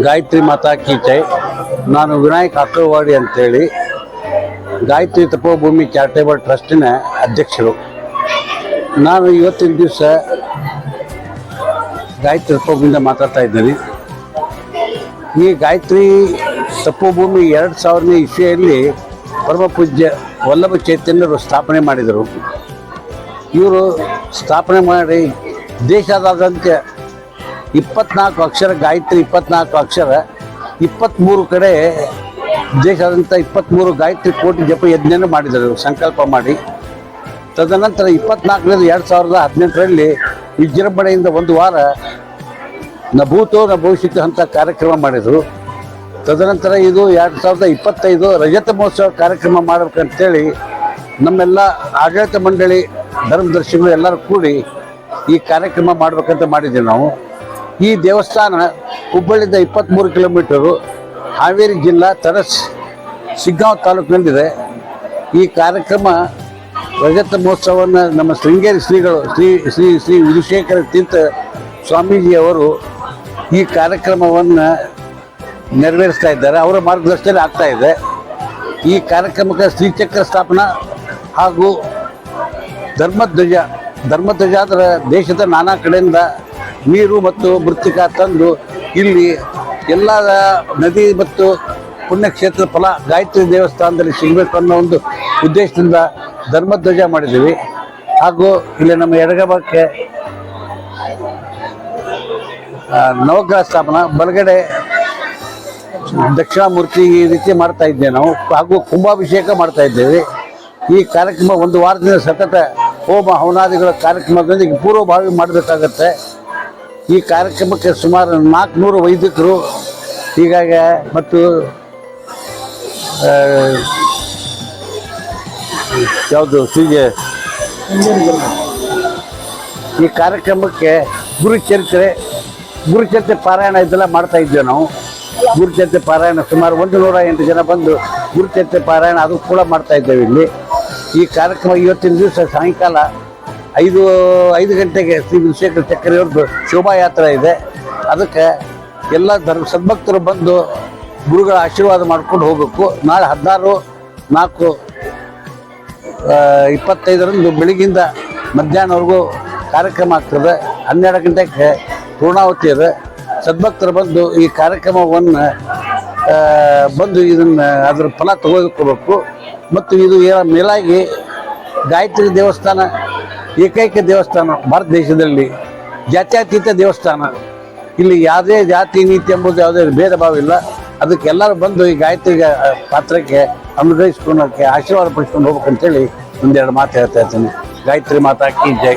ಗಾಯತ್ರಿ ಮಾತಾ ಕೀಚೆ ನಾನು ವಿನಾಯಕ್ ಅಕ್ರವಾಡಿ ಅಂತೇಳಿ ಗಾಯತ್ರಿ ತಪೋಭೂಮಿ ಚಾರಿಟೇಬಲ್ ಟ್ರಸ್ಟಿನ ಅಧ್ಯಕ್ಷರು. ನಾನು ಇವತ್ತಿನ ದಿವಸ ಗಾಯತ್ರಿ ತಪೋಭೂಮಿಯಿಂದ ಮಾತಾಡ್ತಾ ಇದ್ದೀನಿ. ಈ ಗಾಯತ್ರಿ ತಪೋಭೂಮಿ ಎರಡು ಸಾವಿರನೇ ಇಸ್ವಿಯಲ್ಲಿ ಪರಮ ಪೂಜ್ಯ ವಲ್ಲಭ ಚೈತನ್ಯರು ಸ್ಥಾಪನೆ ಮಾಡಿದರು. ಇವರು ಸ್ಥಾಪನೆ ಮಾಡಿ ದೇಶಾದ್ಯಂತ ಇಪ್ಪತ್ನಾಲ್ಕು ಅಕ್ಷರ, ಗಾಯತ್ರಿ ಇಪ್ಪತ್ನಾಲ್ಕು ಅಕ್ಷರ ಇಪ್ಪತ್ತ್ಮೂರು ಕಡೆ ದೇಶಾದ್ಯಂತ ಇಪ್ಪತ್ತ್ಮೂರು ಗಾಯತ್ರಿ ಕೋಟಿ ಜಪ ಯಜ್ಞನ ಮಾಡಿದರು, ಸಂಕಲ್ಪ ಮಾಡಿ. ತದನಂತರ ಇಪ್ಪತ್ನಾಲ್ಕನೇದು ಎರಡು ಸಾವಿರದ ಹದಿನೆಂಟರಲ್ಲಿ ವಿಜೃಂಭಣೆಯಿಂದ ಒಂದು ವಾರ ನ ಭೂತೋ ನ ಭವಿಷ್ಯತ್ತು ಅಂತ ಕಾರ್ಯಕ್ರಮ ಮಾಡಿದರು. ತದನಂತರ ಇದು ಎರಡು ಸಾವಿರದ ಇಪ್ಪತ್ತೈದು ರಜತ ಮಹೋತ್ಸವ ಕಾರ್ಯಕ್ರಮ ಮಾಡಬೇಕಂತೇಳಿ ನಮ್ಮೆಲ್ಲ ಆಡಳಿತ ಮಂಡಳಿ, ಧರ್ಮದರ್ಶಿಗಳು ಎಲ್ಲರೂ ಕೂಡಿ ಈ ಕಾರ್ಯಕ್ರಮ ಮಾಡಬೇಕಂತ ಮಾಡಿದ್ದೀವಿ ನಾವು. ಈ ದೇವಸ್ಥಾನ ಹುಬ್ಬಳ್ಳಿಯಿಂದ ಇಪ್ಪತ್ತ್ಮೂರು ಕಿಲೋಮೀಟರು ಹಾವೇರಿ ಜಿಲ್ಲಾ ತರಸ್ ಶಿಗ್ಗಾಂವ್ ತಾಲೂಕಿನಲ್ಲಿದೆ. ಈ ಕಾರ್ಯಕ್ರಮ ರಜತ ಮಹೋತ್ಸವವನ್ನು ನಮ್ಮ ಶೃಂಗೇರಿ ಶ್ರೀಗಳು ಶ್ರೀ ಶ್ರೀ ಶ್ರೀ ವಿಧುಶೇಖರ ತೀರ್ಥ ಸ್ವಾಮೀಜಿಯವರು ಈ ಕಾರ್ಯಕ್ರಮವನ್ನು ನೆರವೇರಿಸ್ತಾ ಇದ್ದಾರೆ. ಅವರ ಮಾರ್ಗದರ್ಶನ ಆಗ್ತಾ ಇದೆ. ಈ ಕಾರ್ಯಕ್ರಮಕ್ಕೆ ಶ್ರೀಚಕ್ರ ಸ್ಥಾಪನಾ ಹಾಗೂ ಧರ್ಮಧ್ವಜ ಧರ್ಮಧ್ವಜ ಅಂದರೆ ದೇಶದ ನಾನಾ ಕಡೆಯಿಂದ ನೀರು ಮತ್ತು ಮೃತ್ತಿಕ ತಂದು ಇಲ್ಲಿ ಎಲ್ಲ ನದಿ ಮತ್ತು ಪುಣ್ಯಕ್ಷೇತ್ರ ಫಲ ಗಾಯತ್ರಿ ದೇವಸ್ಥಾನದಲ್ಲಿ ಸಿಗಬೇಕು ಅನ್ನೋ ಒಂದು ಉದ್ದೇಶದಿಂದ ಧರ್ಮಧ್ವಜ ಮಾಡಿದ್ದೀವಿ. ಹಾಗೂ ಇಲ್ಲಿ ನಮ್ಮ ಎಡಗಬಕ್ಕೆ ನವಗ್ರಹ ಸ್ಥಾಪನ, ಬಲಗಡೆ ದಕ್ಷಿಣಾಮೂರ್ತಿ ಈ ರೀತಿ ಮಾಡ್ತಾ ಇದ್ದೇವೆ ನಾವು. ಹಾಗೂ ಕುಂಭಾಭಿಷೇಕ ಮಾಡ್ತಾ ಇದ್ದೇವೆ. ಈ ಕಾರ್ಯಕ್ರಮ ಒಂದು ವಾರದಿಂದ ಸತತ ಹೋಮ, ಹವನಾದಿಗಳ ಕಾರ್ಯಕ್ರಮದೊಂದಿಗೆ ಪೂರ್ವಭಾವಿ ಮಾಡಬೇಕಾಗತ್ತೆ. ಈ ಕಾರ್ಯಕ್ರಮಕ್ಕೆ ಸುಮಾರು ನಾಲ್ಕುನೂರು ವೈದಿಕರು ಹೀಗಾಗಿ ಮತ್ತು ಯಾವುದು ಈ ಕಾರ್ಯಕ್ರಮಕ್ಕೆ ಗುರುಚರಿತ್ರೆ ಗುರುಚರಿತ್ರೆ ಪಾರಾಯಣ ಇದೆಲ್ಲ ಮಾಡ್ತಾ ಇದ್ದೇವೆ ನಾವು. ಗುರುಚರಿತ್ರೆ ಪಾರಾಯಣ ಸುಮಾರು ಒಂದು ನೂರ ಎಂಟು ಜನ ಬಂದು ಗುರುಚರಿತ್ರೆ ಪಾರಾಯಣ ಅದು ಕೂಡ ಮಾಡ್ತಾ ಇದ್ದೇವೆ ಇಲ್ಲಿ. ಈ ಕಾರ್ಯಕ್ರಮ ಇವತ್ತಿನ ದಿವಸ ಸಾಯಂಕಾಲ ಐದು ಐದು ಗಂಟೆಗೆ ಶ್ರೀ ವಿಶೇಖರ ಚಕ್ರಿಯವ್ರದ್ದು ಶೋಭಾಯಾತ್ರೆ ಇದೆ. ಅದಕ್ಕೆ ಎಲ್ಲ ಧರ್ಮ, ಸದ್ಭಕ್ತರು ಬಂದು ಗುರುಗಳ ಆಶೀರ್ವಾದ ಮಾಡ್ಕೊಂಡು ಹೋಗಬೇಕು. ನಾಳೆ ಹದಿನಾರು, ನಾಲ್ಕು ಇಪ್ಪತ್ತೈದರಂದು ಬೆಳಗಿಂದ ಮಧ್ಯಾಹ್ನವರೆಗೂ ಕಾರ್ಯಕ್ರಮ ಆಗ್ತದೆ. ಹನ್ನೆರಡು ಗಂಟೆಗೆ ಪೂರ್ಣಾವತಿ ಇದೆ. ಸದ್ಭಕ್ತರು ಬಂದು ಈ ಕಾರ್ಯಕ್ರಮವನ್ನು ಬಂದು ಇದನ್ನು ಅದರ ಫಲ ತಗೋಬೇಕು ಮತ್ತು ಇದು ಮೇಲಾಗಿ ಗಾಯತ್ರಿ ದೇವಸ್ಥಾನ ಏಕೈಕ ದೇವಸ್ಥಾನ, ಭಾರತ ದೇಶದಲ್ಲಿ ಜಾತ್ಯತೀತ ದೇವಸ್ಥಾನ. ಇಲ್ಲಿ ಯಾವುದೇ ಜಾತಿ, ನೀತಿ ಎಂಬುದು ಯಾವುದೇ ಭೇದ ಭಾವ ಇಲ್ಲ. ಅದಕ್ಕೆ ಎಲ್ಲರೂ ಬಂದು ಈ ಗಾಯತ್ರಿ ಪಾತ್ರಕ್ಕೆ ಅನುಗ್ರಹಿಸ್ಕೊಳಕ್ಕೆ ಆಶೀರ್ವಾದ ಪಡಿಸ್ಕೊಂಡು ಹೋಗ್ಬೇಕಂತೇಳಿ ಒಂದೆರಡು ಮಾತು ಹೇಳ್ತಾ ಇರ್ತೀನಿ. ಗಾಯತ್ರಿ ಮಾತಾ ಕಿ ಜೈ.